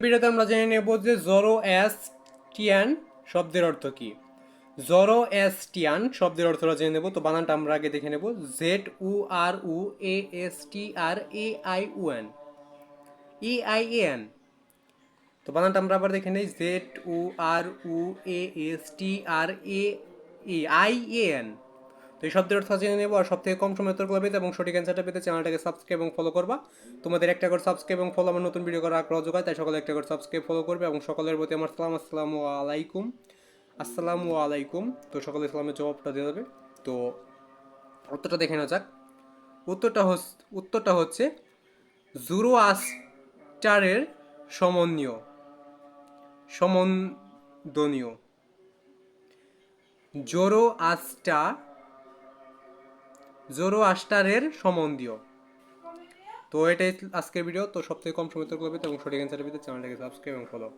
ভিডিওতে আমরা জেনে নেব যে জরো অ্যাস্টিয়ান শব্দের অর্থ কি? জরো অ্যাস্টিয়ান শব্দের অর্থটা জেনে নেব। তো বানানটা আমরা আগে দেখে নেব। Z U R U A S T R A I U N. E I A N. তো বানানটা আমরা আবার দেখে নেই। Z U R U A S T R A I A N. তো এই শব্দের অর্থ জেনে নেব, আর সব থেকে কম সময় উত্তরগুলো পেতে এবং সঠিক অ্যান্সারটা পেতে চ্যানেলটাকে সাবস্ক্রাইব এবং ফলো করবা। তোমাদের একটা করে সাবস্ক্রাইব এবং ফলো আমার নতুন ভিডিও করার আগ্রহ যোগায়, তাই সকলে একটা করে সাবস্ক্রাইব ফলো করবে এবং সকলের প্রতি আমার সালাম, আসসালামু আলাইকুম। আসসালামু আলাইকুম। তো সকলে সালামের জবাবটা দিয়ে দেবে। তো উত্তরটা দেখে নেওয়া যাক। উত্তরটা উত্তরটা হচ্ছে জুরো আস্টারের সমন্বীয়, সমন্দনীয়। জোরো আস্টা জোরো আস্টারের সম্বন্ধীয়। তো এটাই আজকের ভিডিও তো সবথেকে কম সময় করবে এবং সঠিক অ্যান্সার পেতে চ্যানেলটাকে সাবস্ক্রাইব এবং ফলো